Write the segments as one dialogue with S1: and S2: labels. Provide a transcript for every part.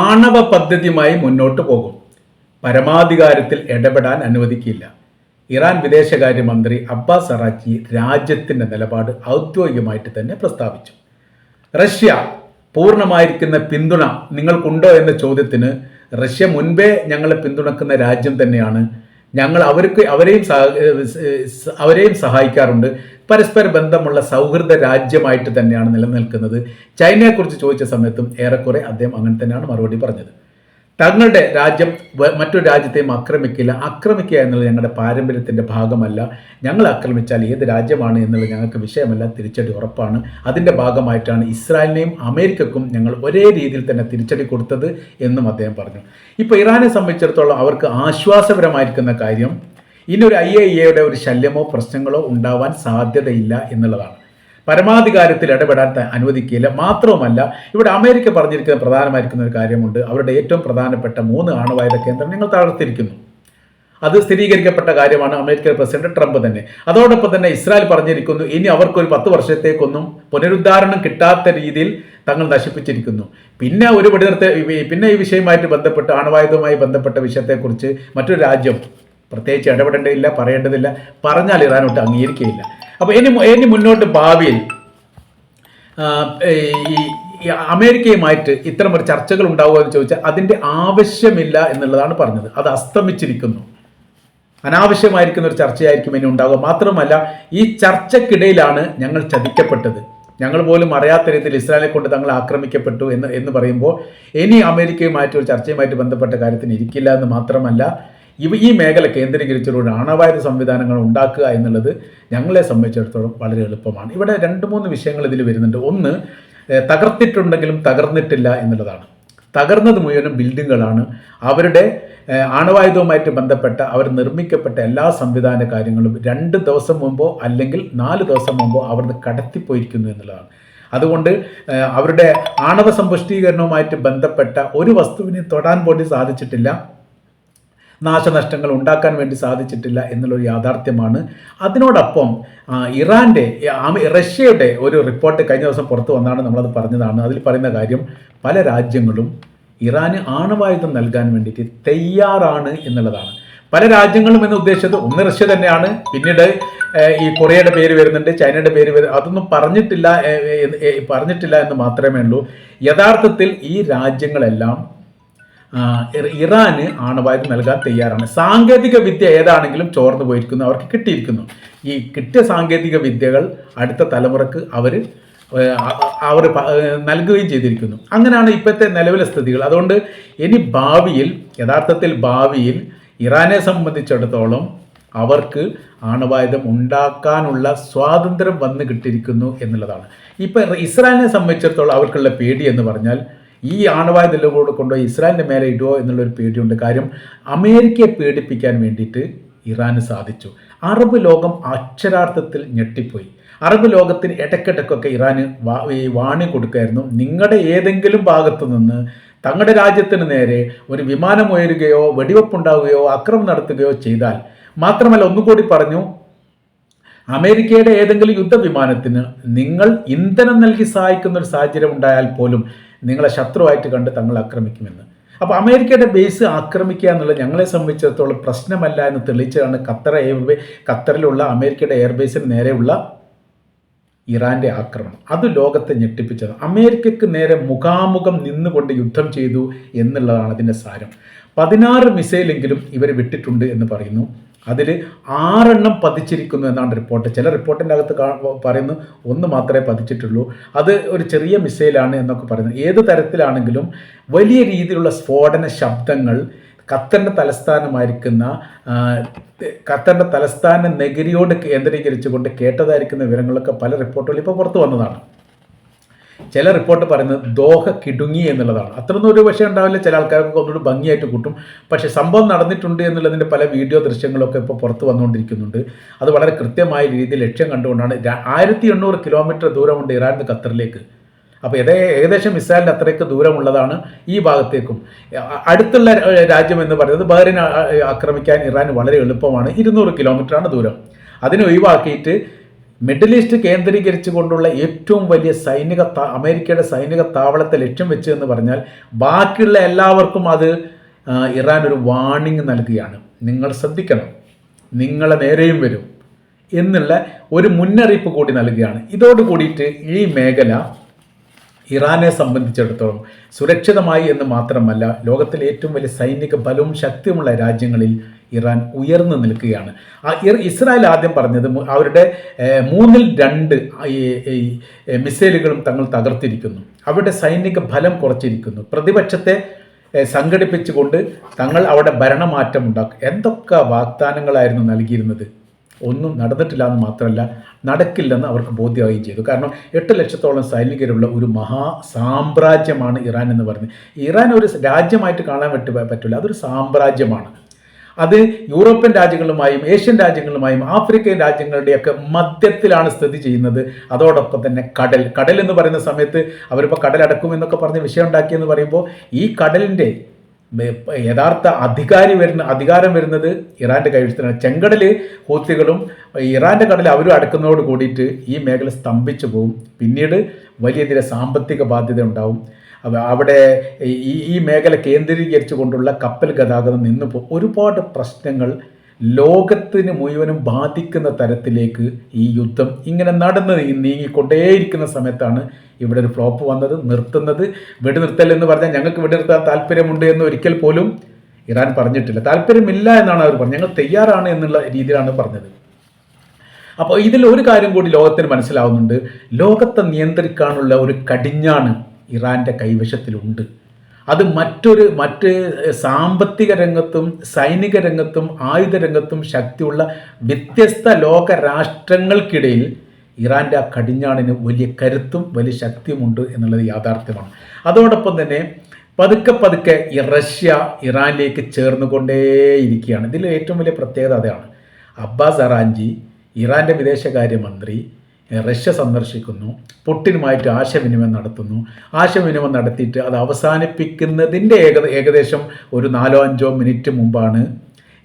S1: ആണവ പദ്ധതിയുമായി മുന്നോട്ട് പോകും. പരമാധികാരത്തിൽ ഇടപെടാൻ അനുവദിക്കില്ല. ഇറാൻ വിദേശകാര്യമന്ത്രി അബ്ബാസ് അറാഖി രാജ്യത്തിന്റെ നിലപാട് ഔദ്യോഗികമായിട്ട് തന്നെ പ്രസ്താവിച്ചു. റഷ്യ പൂർണമായിരിക്കുന്ന പിന്തുണ നിങ്ങൾക്കുണ്ടോ എന്ന ചോദ്യത്തിന് റഷ്യ മുൻപേ ഞങ്ങളെ പിന്തുണക്കുന്ന രാജ്യം തന്നെയാണ്. ഞങ്ങൾ അവർക്ക് അവരെയും അവരെയും സഹായിക്കാറുണ്ട്. പരസ്പര ബന്ധമുള്ള സൗഹൃദ രാജ്യമായിട്ട് തന്നെയാണ് നിലനിൽക്കുന്നത്. ചൈനയെക്കുറിച്ച് ചോദിച്ച സമയത്തും ഏറെക്കുറെ അദ്ദേഹം അങ്ങനെ തന്നെയാണ് മറുപടി പറഞ്ഞത്. തങ്ങളുടെ രാജ്യം മറ്റൊരു രാജ്യത്തെയും ആക്രമിക്കില്ല. ആക്രമിക്കുക എന്നുള്ളത് ഞങ്ങളുടെ പാരമ്പര്യത്തിന്റെ ഭാഗമല്ല. ഞങ്ങൾ ആക്രമിച്ചാൽ ഏത് രാജ്യമാണ് എന്നുള്ളത് ഞങ്ങൾക്ക് വിഷയമല്ല തിരിച്ചടി ഉറപ്പാണ്. അതിന്റെ ഭാഗമായിട്ടാണ് ഇസ്രായേലിനെയും അമേരിക്കക്കും ഞങ്ങൾ ഒരേ രീതിയിൽ തന്നെ തിരിച്ചടി കൊടുത്തത് എന്നും അദ്ദേഹം പറഞ്ഞു. ഇപ്പോൾ ഇറാനെ സംബന്ധിച്ചിടത്തോളം അവർക്ക് ആശ്വാസപരമായിരിക്കുന്ന കാര്യം ഇനി ഒരു ഐ എ ഇയുടെ ഒരു ശല്യമോ പ്രശ്നങ്ങളോ ഉണ്ടാവാൻ സാധ്യതയില്ല എന്നുള്ളതാണ്. പരമാധികാരത്തിൽ ഇടപെടാൻ അനുവദിക്കില്ല മാത്രവുമല്ല ഇവിടെ അമേരിക്ക പറഞ്ഞിരിക്കുന്ന പ്രധാനമായിരിക്കുന്ന ഒരു കാര്യമുണ്ട്. അവരുടെ ഏറ്റവും പ്രധാനപ്പെട്ട മൂന്ന് ആണവായുധ കേന്ദ്രങ്ങൾ ഞങ്ങൾ തകർത്തിരിക്കുന്നു. അത് സ്ഥിരീകരിക്കപ്പെട്ട കാര്യമാണ് അമേരിക്കൻ പ്രസിഡന്റ് ട്രംപ് തന്നെ. അതോടൊപ്പം തന്നെ ഇസ്രായേൽ പറഞ്ഞിരിക്കുന്നു ഇനി അവർക്കൊരു പത്ത് വർഷത്തേക്കൊന്നും പുനരുദ്ധാരണം കിട്ടാത്ത രീതിയിൽ തങ്ങൾ നശിപ്പിച്ചിരിക്കുന്നു. പിന്നെ ഒരു വെടിനിർത്ത പിന്നെ ഈ വിഷയമായിട്ട് ബന്ധപ്പെട്ട് ആണവായുധവുമായി ബന്ധപ്പെട്ട വിഷയത്തെക്കുറിച്ച് മറ്റൊരു രാജ്യം പ്രത്യേകിച്ച് ഇടപെടേണ്ടതില്ല പറയേണ്ടതില്ല. പറഞ്ഞാൽ ഇറാനോട്ട് അംഗീകരിക്കുകയില്ല. അപ്പോൾ ഇനി ഇനി മുന്നോട്ട് ഭാവിയിൽ ഈ അമേരിക്കയുമായിട്ട് ഇത്തരം ഒരു ചർച്ചകൾ ഉണ്ടാവുക എന്ന് ചോദിച്ചാൽ അതിന്റെ ആവശ്യമില്ല എന്നുള്ളതാണ് പറഞ്ഞത്. അത് അസ്തമിച്ചിരിക്കുന്നു. അനാവശ്യമായിരിക്കുന്ന ഒരു ചർച്ചയായിരിക്കും ഇനി ഉണ്ടാവുക. മാത്രമല്ല ഈ ചർച്ചക്കിടയിലാണ് ഞങ്ങൾ ചതിക്കപ്പെട്ടത്. ഞങ്ങൾ പോലും അറിയാത്ത രീതിയിൽ ഇസ്രായേലെ കൊണ്ട് തങ്ങൾ ആക്രമിക്കപ്പെട്ടു എന്ന് എന്ന് പറയുമ്പോൾ ഇനി അമേരിക്കയുമായിട്ട് ഒരു ചർച്ചയുമായിട്ട് ബന്ധപ്പെട്ട കാര്യത്തിന് ഇരിക്കില്ല എന്ന് മാത്രമല്ല ഇവ ഈ മേഖല കേന്ദ്രീകരിച്ചുകൊണ്ട് ആണവായുധ സംവിധാനങ്ങൾ ഉണ്ടാക്കുക എന്നുള്ളത് ഞങ്ങളെ സംബന്ധിച്ചിടത്തോളം വളരെ എളുപ്പമാണ്. ഇവിടെ രണ്ട് മൂന്ന് വിഷയങ്ങൾ ഇതിൽ വരുന്നുണ്ട്. ഒന്ന് തകർത്തിട്ടുണ്ടെങ്കിലും തകർന്നിട്ടില്ല എന്നുള്ളതാണ്. തകർന്നത് മുഴുവനും ബിൽഡിങ്ങുകളാണ്. അവരുടെ ആണവായുധവുമായിട്ട് ബന്ധപ്പെട്ട അവർ നിർമ്മിക്കപ്പെട്ട എല്ലാ സംവിധാന കാര്യങ്ങളും രണ്ട് ദിവസം മുമ്പോ അല്ലെങ്കിൽ നാല് ദിവസം മുമ്പോ അവിടുന്ന് കടത്തിപ്പോയിരിക്കുന്നു എന്നുള്ളതാണ്. അതുകൊണ്ട് അവരുടെ ആണവ സമ്പുഷ്ടീകരണവുമായിട്ട് ബന്ധപ്പെട്ട ഒരു വസ്തുവിനെ തൊടാൻ പോലും സാധിച്ചിട്ടില്ല. നാശനഷ്ടങ്ങൾ ഉണ്ടാക്കാൻ വേണ്ടി സാധിച്ചിട്ടില്ല എന്നുള്ളൊരു യാഥാർത്ഥ്യമാണ്. അതിനോടൊപ്പം ഇറാന്റെ റഷ്യയുടെ ഒരു റിപ്പോർട്ട് കഴിഞ്ഞ ദിവസം പുറത്തു വന്നാണ് നമ്മളത് പറഞ്ഞതാണ്. അതിൽ പറയുന്ന കാര്യം പല രാജ്യങ്ങളും ഇറാന് ആണവായുധം നൽകാൻ വേണ്ടിയിട്ട് തയ്യാറാണ് എന്നുള്ളതാണ്. പല രാജ്യങ്ങളും എന്ന് ഉദ്ദേശിച്ചത് ഒന്ന് റഷ്യ തന്നെയാണ്. പിന്നീട് ഈ കൊറിയയുടെ പേര് വരുന്നുണ്ട് ചൈനയുടെ പേര് വരും അതൊന്നും പറഞ്ഞിട്ടില്ല പറഞ്ഞിട്ടില്ല എന്ന് മാത്രമേ ഉള്ളൂ. യഥാർത്ഥത്തിൽ ഈ രാജ്യങ്ങളെല്ലാം ഇറാന് ആണവായുധം നൽകാൻ തയ്യാറാണ്. സാങ്കേതിക വിദ്യ ഏതാണെങ്കിലും ചോർന്നു പോയിരിക്കുന്നു അവർക്ക് കിട്ടിയിരിക്കുന്നു. ഈ കിട്ടിയ സാങ്കേതിക വിദ്യകൾ അടുത്ത തലമുറയ്ക്ക് അവർ അവർ നൽകുകയും ചെയ്തിരിക്കുന്നു. അങ്ങനെയാണ് ഇപ്പോഴത്തെ നിലവിലെ സ്ഥിതികൾ. അതുകൊണ്ട് ഇനി ഭാവിയിൽ യഥാർത്ഥത്തിൽ ഭാവിയിൽ ഇറാനെ സംബന്ധിച്ചിടത്തോളം അവർക്ക് ആണവായുധം ഉണ്ടാക്കാനുള്ള സ്വാതന്ത്ര്യം വന്നു കിട്ടിയിരിക്കുന്നു എന്നുള്ളതാണ്. ഇപ്പം ഇസ്രായേലിനെ സംബന്ധിച്ചിടത്തോളം അവർക്കുള്ള പേടി എന്ന് പറഞ്ഞാൽ ഈ ആണവായുധ കൂടെ കൊണ്ടുപോയി ഇസ്രായേലിന്റെ മേലെ ഇടുമോ എന്നുള്ളൊരു പേടിയുണ്ട്. കാര്യം അമേരിക്കയെ പേടിപ്പിക്കാൻ വേണ്ടിയിട്ട് ഇറാന് സാധിച്ചു. അറബ് ലോകം അക്ഷരാർത്ഥത്തിൽ ഞെട്ടിപ്പോയി. അറബ് ലോകത്തിന് ഇടയ്ക്കിടയ്ക്കൊക്കെ ഇറാന് വാ- ഈ വാണി കൊടുക്കുമായിരുന്നു നിങ്ങളുടെ ഏതെങ്കിലും ഭാഗത്തു നിന്ന് തങ്ങളുടെ രാജ്യത്തിന് നേരെ ഒരു വിമാനം ഉയരുകയോ വെടിവെപ്പുണ്ടാവുകയോ അക്രമം നടത്തുകയോ ചെയ്താൽ മാത്രമല്ല ഒന്നുകൂടി പറഞ്ഞു അമേരിക്കയുടെ ഏതെങ്കിലും യുദ്ധവിമാനത്തിന് നിങ്ങൾ ഇന്ധനം നൽകി സഹായിക്കുന്ന ഒരു സാഹചര്യം ഉണ്ടായാൽ പോലും നിങ്ങളെ ശത്രുവായിട്ട് കണ്ട് തങ്ങൾ ആക്രമിക്കുമെന്ന്. അപ്പോൾ അമേരിക്കയുടെ ബേസ് ആക്രമിക്കുക എന്നുള്ളത് ഞങ്ങളെ സംബന്ധിച്ചിടത്തോളം പ്രശ്നമല്ല എന്ന് തെളിയിച്ചതാണ് ഖത്തർ എയർവേ ഖത്തറിലുള്ള അമേരിക്കയുടെ എയർബേസിന് നേരെയുള്ള ഇറാന്റെ ആക്രമണം. അത് ലോകത്തെ ഞെട്ടിപ്പിച്ചത് അമേരിക്കക്ക് നേരെ മുഖാമുഖം നിന്നുകൊണ്ട് യുദ്ധം ചെയ്തു എന്നുള്ളതാണ് അതിന്റെ സാരം. പതിനാറ് മിസൈലെങ്കിലും ഇവർ വിട്ടിട്ടുണ്ട് എന്ന് പറയുന്നു. അതിൽ ആറെണ്ണം പതിച്ചിരിക്കുന്നു എന്നാണ് റിപ്പോർട്ട്. ചില റിപ്പോർട്ടിന്റെ അകത്ത് പറയുന്നു ഒന്ന് മാത്രമേ പതിച്ചിട്ടുള്ളൂ. അത് ഒരു ചെറിയ മിസൈലാണ് എന്നൊക്കെ പറയുന്നത് ഏത് തരത്തിലാണെങ്കിലും വലിയ രീതിയിലുള്ള സ്ഫോടന ശബ്ദങ്ങൾ ഖത്തറിന്റെ തലസ്ഥാനമായിരിക്കുന്ന ഖത്തറിന്റെ തലസ്ഥാന നഗരിയോട് കേന്ദ്രീകരിച്ചുകൊണ്ട് കേട്ടതായിരിക്കുന്ന വിവരങ്ങളൊക്കെ പല റിപ്പോർട്ടുകളും ഇപ്പോൾ പുറത്തു വന്നതാണ്. ചില റിപ്പോർട്ട് പറയുന്നത് ദോഹ കിടുങ്ങി എന്നുള്ളതാണ്. അത്രയൊന്നും ഒരു പക്ഷേ ഉണ്ടാവില്ല. ചില ആൾക്കാർക്ക് ഒന്നുകൂടി ഭംഗിയായിട്ട് കൂട്ടും. പക്ഷേ സംഭവം നടന്നിട്ടുണ്ട് എന്നുള്ളതിന്റെ പല വീഡിയോ ദൃശ്യങ്ങളൊക്കെ ഇപ്പോൾ പുറത്ത് വന്നുകൊണ്ടിരിക്കുന്നുണ്ട്. അത് വളരെ കൃത്യമായ രീതിയിൽ ലക്ഷ്യം കണ്ടുകൊണ്ടാണ് ആയിരത്തി എണ്ണൂറ് കിലോമീറ്റർ ദൂരമുണ്ട് ഇറാനിൽ ഖത്തറിലേക്ക്. അപ്പോൾ ഇതേ ഏകദേശം ഇസ്രായേലിന്റെ അത്രയ്ക്ക് ദൂരമുള്ളതാണ് ഈ ഭാഗത്തേക്കും. അടുത്തുള്ള രാജ്യം എന്ന് പറയുന്നത് ബഹ്റിൻ ആക്രമിക്കാൻ ഇറാൻ വളരെ എളുപ്പമാണ്. ഇരുന്നൂറ് കിലോമീറ്ററാണ് ദൂരം. അതിനെ ഒഴിവാക്കിയിട്ട് മിഡിൽ ഈസ്റ്റ് കേന്ദ്രീകരിച്ചുകൊണ്ടുള്ള ഏറ്റവും വലിയ സൈനിക അമേരിക്കയുടെ സൈനിക താവളത്തെ ലക്ഷ്യം വെച്ച് എന്ന് പറഞ്ഞാൽ ബാക്കിയുള്ള എല്ലാവർക്കും അത് ഇറാൻ ഒരു വാണിംഗ് നൽകുകയാണ്. നിങ്ങൾ ശ്രദ്ധിക്കണം. നിങ്ങളെ നേരെയും വരും. എന്നുള്ള ഒരു മുന്നറിയിപ്പ് കൂടി നൽകുകയാണ്. ഇതോട് കൂടിയിട്ട് ഈ മേഖല ഇറാനെ സംബന്ധിച്ചിടത്തോളം സുരക്ഷിതമായി എന്ന് മാത്രമല്ല ലോകത്തിലെ ഏറ്റവും വലിയ സൈനിക ബലവും ശക്തിയുമുള്ള രാജ്യങ്ങളിൽ ഇറാൻ ഉയർന്നു നിൽക്കുകയാണ്. ഇസ്രായേൽ ആദ്യം പറഞ്ഞത് അവരുടെ മൂന്നിൽ രണ്ട് മിസൈലുകളും തങ്ങൾ തകർത്തിരിക്കുന്നു. അവരുടെ സൈനിക ബലം കുറച്ചിരിക്കുന്നു. പ്രതിപക്ഷത്തെ സംഘടിപ്പിച്ചുകൊണ്ട് തങ്ങൾ അവിടെ ഭരണമാറ്റം ഉണ്ടാക്കും എന്തൊക്കെ വാഗ്ദാനങ്ങളായിരുന്നു നൽകിയിരുന്നത്? ഒന്നും നടന്നിട്ടില്ല എന്ന് മാത്രമല്ല നടക്കില്ലെന്ന് അവർക്ക് ബോധ്യമാവുകയും ചെയ്തു. കാരണം എട്ട് ലക്ഷത്തോളം സൈനികരുള്ള ഒരു മഹാ സാമ്രാജ്യമാണ് ഇറാൻ എന്ന് പറയുന്നത് ഇറാൻ ഒരു രാജ്യമായിട്ട് കാണാൻ പറ്റു പറ്റില്ല അതൊരു സാമ്രാജ്യമാണ്. അത് യൂറോപ്യൻ രാജ്യങ്ങളുമായും ഏഷ്യൻ രാജ്യങ്ങളുമായും ആഫ്രിക്കൻ രാജ്യങ്ങളുടെയൊക്കെ മധ്യത്തിലാണ് സ്ഥിതി ചെയ്യുന്നത്. അതോടൊപ്പം തന്നെ കടൽ. കടൽ എന്ന് പറയുന്ന സമയത്ത് അവരിപ്പോൾ കടലടക്കും എന്നൊക്കെ പറഞ്ഞ് വിഷയം ഉണ്ടാക്കിയെന്ന് പറയുമ്പോൾ ഈ കടലിന്റെ യഥാർത്ഥ അധികാരി വരുന്ന അധികാരം വരുന്നത് ഇറാന്റെ കൈവശത്തിലാണ്. ചെങ്കടൽ ഹൂത്തികളും ഇറാന്റെ കടൽ അവരും അടക്കുന്നതോട് കൂടിയിട്ട് ഈ മേഖല സ്തംഭിച്ചു പോകും പിന്നീട് വലിയ രീതിയിൽ സാമ്പത്തിക ബാധ്യത ഉണ്ടാവും. അവിടെ ഈ ഈ മേഖല കേന്ദ്രീകരിച്ചു കൊണ്ടുള്ള കപ്പൽ ഗതാഗതം നിന്നു ഒരുപാട് പ്രശ്നങ്ങൾ ലോകത്തിന് മുഴുവനും ബാധിക്കുന്ന തരത്തിലേക്ക് ഈ യുദ്ധം ഇങ്ങനെ നടന്ന് നീങ്ങിക്കൊണ്ടേയിരിക്കുന്ന സമയത്താണ് ഇവിടെ ഒരു ഫ്ലോപ്പ് വന്നത് നിർത്തുന്നത്. വെടിനിർത്തൽ എന്ന് പറഞ്ഞാൽ ഞങ്ങൾക്ക് വെടിനിർത്താൻ താല്പര്യമുണ്ട് എന്ന് ഒരിക്കൽ പോലും ഇറാൻ പറഞ്ഞിട്ടില്ല. താല്പര്യമില്ല എന്നാണ് അവർ പറഞ്ഞത്. ഞങ്ങൾ തയ്യാറാണ് എന്നുള്ള രീതിയിലാണ് പറഞ്ഞത്. അപ്പോൾ ഇതിൽ ഒരു കാര്യം കൂടി ലോകത്തിന് മനസ്സിലാവുന്നുണ്ട്. ലോകത്തെ നിയന്ത്രിക്കാനുള്ള ഒരു കടിഞ്ഞാണ് ഇറാന്റെ കൈവശത്തിലുണ്ട്. അത് മറ്റൊരു മറ്റ് സാമ്പത്തിക രംഗത്തും സൈനിക രംഗത്തും ആയുധ രംഗത്തും ശക്തിയുള്ള വ്യത്യസ്ത ലോക രാഷ്ട്രങ്ങൾക്കിടയിൽ ഇറാന്റെ ആ കടിഞ്ഞാണിന് വലിയ കരുത്തും വലിയ ശക്തിയുമുണ്ട് എന്നുള്ളത് യാഥാർത്ഥ്യമാണ്. അതോടൊപ്പം തന്നെ പതുക്കെ പതുക്കെ ഈ റഷ്യ ഇറാനിലേക്ക് ചേർന്നുകൊണ്ടേയിരിക്കുകയാണ്. ഇതിൽ ഏറ്റവും വലിയ പ്രത്യേകത അതാണ്. അബ്ബാസ് അറാഞ്ചി ഇറാന്റെ വിദേശകാര്യമന്ത്രി റഷ്യ സന്ദർശിക്കുന്നു പുട്ടിനുമായിട്ട് ആശയവിനിമയം നടത്തുന്നു. ആശയവിനിമയം നടത്തിയിട്ട് അത് അവസാനിപ്പിക്കുന്നതിന്റെ ഏക ഏകദേശം ഒരു നാലോ അഞ്ചോ മിനിറ്റ് മുമ്പാണ്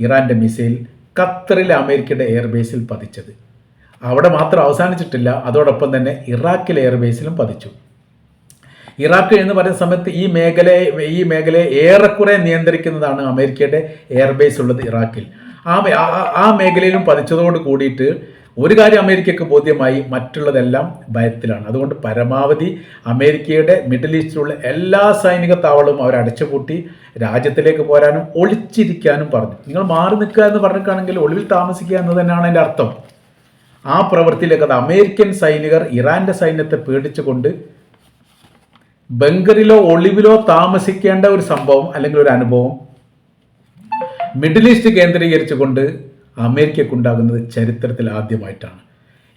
S1: ഇറാന്റെ മിസൈൽ ഖത്തറിലെ അമേരിക്കയുടെ എയർബേസിൽ പതിച്ചത്. അവിടെ മാത്രം അവസാനിച്ചിട്ടില്ല അതോടൊപ്പം തന്നെ ഇറാഖിലെ എയർബേസിലും പതിച്ചു. ഇറാഖ് എന്ന് പറയുന്ന സമയത്ത് ഈ മേഖലയെ ഈ മേഖലയെ ഏറെക്കുറെ നിയന്ത്രിക്കുന്നതാണ് അമേരിക്കയുടെ എയർബേസ് ഉള്ളത് ഇറാഖിൽ. ആ ആ- മേഖലയിലും പതിച്ചതോട് കൂടിയിട്ട് ഒരു കാര്യം അമേരിക്കയ്ക്ക് ബോധ്യമായി മറ്റുള്ളതെല്ലാം ഭയത്തിലാണ്. അതുകൊണ്ട് പരമാവധി അമേരിക്കയുടെ മിഡിൽ ഈസ്റ്റിലുള്ള എല്ലാ സൈനിക താവളവും അവർ അടച്ചുപൂട്ടി രാജ്യത്തിലേക്ക് പോരാനും ഒളിച്ചിരിക്കാനും പറഞ്ഞു. നിങ്ങൾ മാറി നിൽക്കുക എന്ന് പറഞ്ഞിട്ടാണെങ്കിൽ ഒളിവിൽ താമസിക്കുക എന്ന് തന്നെയാണ് എന്റെ അർത്ഥം. ആ പ്രവൃത്തിയിലേക്ക് അത് അമേരിക്കൻ സൈനികർ ഇറാന്റെ സൈന്യത്തെ പേടിച്ചുകൊണ്ട് ബംഗറിലോ ഒളിവിലോ താമസിക്കേണ്ട ഒരു സംഭവം അല്ലെങ്കിൽ ഒരു അനുഭവം മിഡിൽ ഈസ്റ്റ് കേന്ദ്രീകരിച്ചുകൊണ്ട് അമേരിക്കക്കുണ്ടാകുന്നത് ചരിത്രത്തിൽ ആദ്യമായിട്ടാണ്.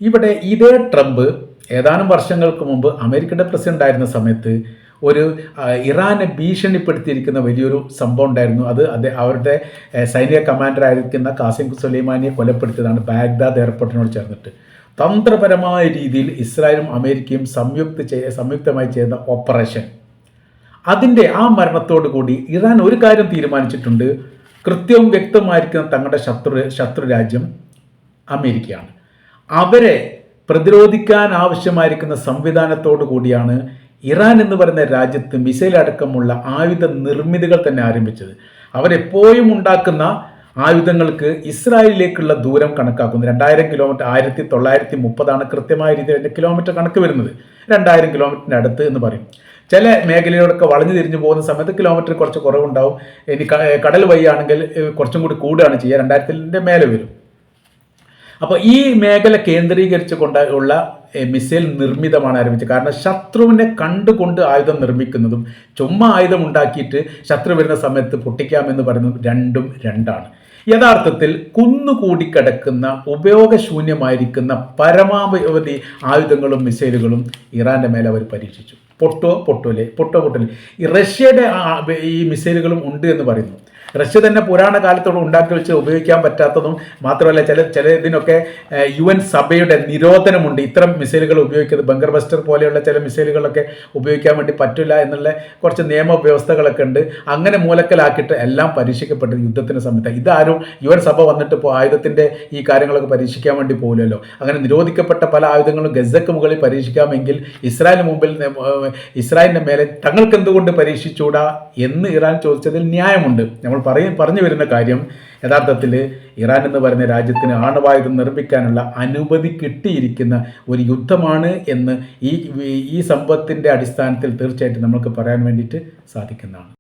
S1: ഇവിടെ ഇതേ ട്രംപ് ഏതാനും വർഷങ്ങൾക്ക് മുമ്പ് അമേരിക്കയുടെ പ്രസിഡന്റ് ആയിരുന്ന സമയത്ത് ഒരു ഇറാനെ ഭീഷണിപ്പെടുത്തിയിരിക്കുന്ന വലിയൊരു സംഭവം ഉണ്ടായിരുന്നു. അത് അത് അവരുടെ സൈനിക കമാൻഡർ ആയിരിക്കുന്ന കാസിം സുലൈമാനിയെ കൊലപ്പെടുത്തിയതാണ് ബാഗ്ദാദ് എയർപോർട്ടിനോട് ചേർന്നിട്ട്. തന്ത്രപരമായ രീതിയിൽ ഇസ്രായേലും അമേരിക്കയും സംയുക്ത ചെയ്യ സംയുക്തമായി ചെയ്യുന്ന ഓപ്പറേഷൻ. അതിന്റെ ആ മരണത്തോടു കൂടി ഇറാൻ ഒരു കാര്യം തീരുമാനിച്ചിട്ടുണ്ട്. കൃത്യവും വ്യക്തമായിരിക്കുന്ന തങ്ങളുടെ ശത്രു ശത്രു രാജ്യം അമേരിക്കയാണ്. അവരെ പ്രതിരോധിക്കാൻ ആവശ്യമായിരിക്കുന്ന സംവിധാനത്തോടു കൂടിയാണ് ഇറാൻ എന്ന് പറയുന്ന രാജ്യത്ത് മിസൈൽ അടക്കമുള്ള ആയുധ നിർമ്മിതികൾ തന്നെ ആരംഭിച്ചത്. അവരെപ്പോഴും ഉണ്ടാക്കുന്ന ആയുധങ്ങൾക്ക് ഇസ്രായേലിലേക്കുള്ള ദൂരം കണക്കാക്കുന്നു. രണ്ടായിരം കിലോമീറ്റർ ആയിരത്തി തൊള്ളായിരത്തി മുപ്പതാണ് കൃത്യമായ രീതിയിൽ കിലോമീറ്റർ കണക്ക് വരുന്നത്. രണ്ടായിരം കിലോമീറ്ററിന്റെ അടുത്ത് എന്ന് പറയും. ചില മേഖലയോടൊക്കെ വളഞ്ഞു തിരിഞ്ഞു പോകുന്ന സമയത്ത് കിലോമീറ്റർ കുറച്ച് കുറവുണ്ടാവും. ഇനി കടൽ വഴിയാണെങ്കിൽ കുറച്ചും കൂടി കൂടുകയാണ് ചെയ്യുക. രണ്ടായിരത്തിന്റെ മേലെ വരും. അപ്പോൾ ഈ മേഖല കേന്ദ്രീകരിച്ച് കൊണ്ട് ഉള്ള മിസൈൽ നിർമ്മിതമാണ് ആരംഭിച്ചത്. കാരണം ശത്രുവിനെ കണ്ടുകൊണ്ട് ആയുധം നിർമ്മിക്കുന്നതും ചുമ്മാ ആയുധം ഉണ്ടാക്കിയിട്ട് ശത്രു വരുന്ന സമയത്ത് പൊട്ടിക്കാമെന്ന് പറയുന്നതും രണ്ടും രണ്ടാണ്. യഥാർത്ഥത്തിൽ കുന്നുകൂടിക്കിടക്കുന്ന ഉപയോഗശൂന്യമായിരിക്കുന്ന പരമാവധി ആയുധങ്ങളും മിസൈലുകളും ഇറാന്റെ മേലെ അവർ പരീക്ഷിച്ചു. പൊട്ടോ പൊട്ടൂലേ. പൊട്ടോ പൊട്ടൂലേ. ഈ റഷ്യയുടെ ഈ മിസൈലുകളും ഉണ്ട് എന്ന് പറയുന്നു. റഷ്യ തന്നെ പുരാണ കാലത്തോട് ഉണ്ടാക്കി വെച്ച് ഉപയോഗിക്കാൻ പറ്റാത്തതും മാത്രമല്ല ചില ചില ഇതിനൊക്കെ യു എൻ സഭയുടെ നിരോധനമുണ്ട്. ഇത്തരം മിസൈലുകൾ ഉപയോഗിക്കുന്നത് ബങ്കർ ബസ്റ്റർ പോലെയുള്ള ചില മിസൈലുകളൊക്കെ ഉപയോഗിക്കാൻ വേണ്ടി പറ്റില്ല എന്നുള്ള കുറച്ച് നിയമവ്യവസ്ഥകളൊക്കെ ഉണ്ട്. അങ്ങനെ മൂലക്കലാക്കിയിട്ട് എല്ലാം പരീക്ഷിക്കപ്പെട്ടത് യുദ്ധത്തിന് സമയത്ത്. ഇതാരും യു എൻ സഭ വന്നിട്ട് ഇപ്പോൾ ആയുധത്തിന്റെ ഈ കാര്യങ്ങളൊക്കെ പരീക്ഷിക്കാൻ വേണ്ടി പോകില്ലല്ലോ അങ്ങനെ നിരോധിക്കപ്പെട്ട പല ആയുധങ്ങളും ഗസക്ക് മുകളിൽ പരീക്ഷിക്കാമെങ്കിൽ ഇസ്രായേലിന് മുമ്പിൽ ഇസ്രായേലിന്റെ മേലെ തങ്ങൾക്ക് എന്തുകൊണ്ട് പരീക്ഷിച്ചൂടാ എന്ന് ഇറാൻ ചോദിച്ചതിൽ ന്യായമുണ്ട്. നമ്മൾ പറയും പറഞ്ഞു വരുന്ന കാര്യം യഥാർത്ഥത്തിൽ ഇറാൻ എന്ന് പറയുന്ന രാജ്യത്തിന് ആണവായുധം നിർമ്മിക്കാനുള്ള അനുമതി കിട്ടിയിരിക്കുന്ന ഒരു യുദ്ധമാണ് എന്ന് ഈ ഈ സംഭവത്തിന്റെ അടിസ്ഥാനത്തിൽ തീർച്ചയായിട്ടും നമുക്ക് പറയാൻ വേണ്ടിയിട്ട് സാധിക്കുന്നതാണ്.